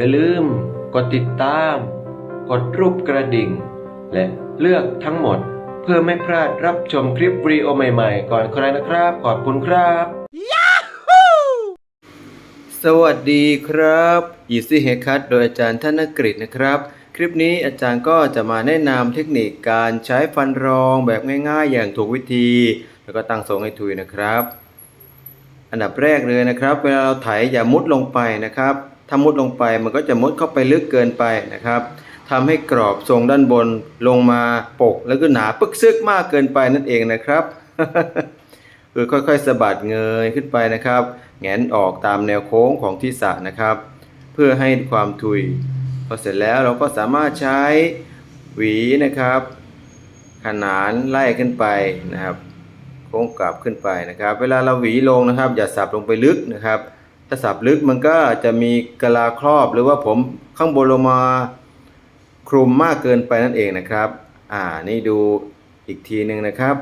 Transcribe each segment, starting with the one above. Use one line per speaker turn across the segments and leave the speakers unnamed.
อย่าลืม กดติดตาม กดรูปกระดิ่ง และเลือกทั้งหมด เพื่อไม่พลาดรับชมคลิปวิดีโอใหม่ๆ ก่อนใครนะครับ ขอบคุณครับสวัสดีครับอีซี่เฮคัทโดยอาจารย์ธนกฤษนะครับคลิปนี้อาจารย์ก็จะมาแนะนำเทคนิคการใช้ฟันรองแบบง่ายๆ อย่างถูกวิธี แล้วก็ตั้งทรงให้ทุยนะครับ อันดับแรกเลยนะครับ เวลาเราไถอย่ามุดลงไปนะครับ ถ้ามุดลงไปมันก็จะมุดเข้าไปลึกเกินไปนะครับทำให้กรอบทรงด้านบนลงมาปกแล้วก็หนาปึกซึกมากเกินไปนั่นเองนะครับคือค่อยๆสะบัดเงยขึ้นไปนะครับ แงนออกตามแนวโค้งของที่สระนะครับ เพื่อให้ความทุยพอเสร็จแล้วเราก็สามารถใช้หวีนะครับ ขนานไล่ขึ้นไปนะครับ โค้งกลับขึ้นไปนะครับ เวลาเราหวีลงนะครับ อย่าสับลงไปลึกนะครับ ถ้าสับลึกมันก็จะมีกะลาครอบหรือว่าผมข้างบนลงมาคลุมมากเกินไปนั่นเองนะครับ อ่า นี่ดูอีกทีหนึ่งนะครับ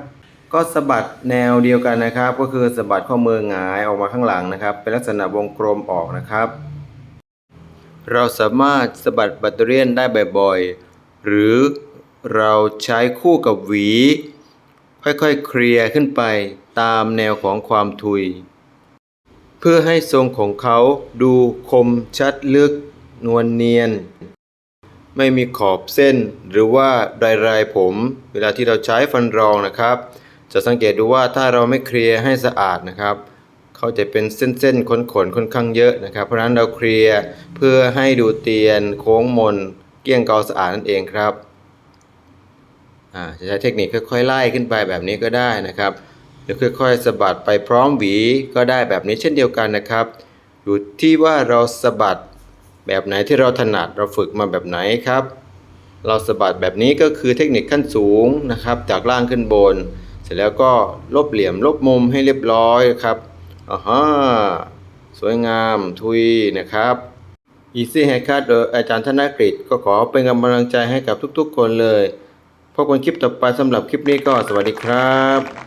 ก็สะบัดแนวเดียวกันนะครับ ก็คือสะบัดข้อมือหงายออกมาข้างหลังนะครับ เป็นลักษณะวงกลมออกนะครับ เราสามารถสะบัดแบตเตอรี่ได้บ่อยๆ หรือเราใช้คู่กับหวี ค่อยๆ เคลียร์ขึ้นไปตามแนวของความทุย พื่อให้ทรงของเขาดูคมชัดลึก นวลเนียน ไม่มีขอบเส้นหรือว่าลายลายๆผม เวลาที่เราใช้ฟันรองนะครับ จะสังเกตดูว่าถ้าเราไม่เคลียร์ให้สะอาดนะครับเขาจะเป็นเส้นๆขนๆค่อนข้างเยอะนะครับ เพราะฉะนั้นเราเคลียร์เพื่อให้ดูเตียนโค้งมน เกลี้ยงเกาสะอาดนั่นเองครับจะใช้เทคนิคค่อยๆไล่ขึ้นไปแบบนี้ก็ได้นะครับ หรือค่อยๆสะบัดไปพร้อมหวีก็ได้แบบนี้เช่นเดียวกันนะครับอยู่ที่ว่าเราสะบัดแบบไหนที่เราถนัดเราฝึกมาแบบไหนครับ เราสะบัดแบบนี้ก็คือเทคนิคขั้นสูงนะครับ จากล่างขึ้นบน เสร็จแล้วก็ลบเหลี่ยมลบมุมให้เรียบร้อยครับอ่าฮะสวยงามทุยนะครับ Easy Haircut โดยอาจารย์ธนกฤษก็ขอเป็นกำลังใจให้กับทุกๆคนเลยพบกันคลิปต่อไปสำหรับคลิปนี้ก็สวัสดีครับ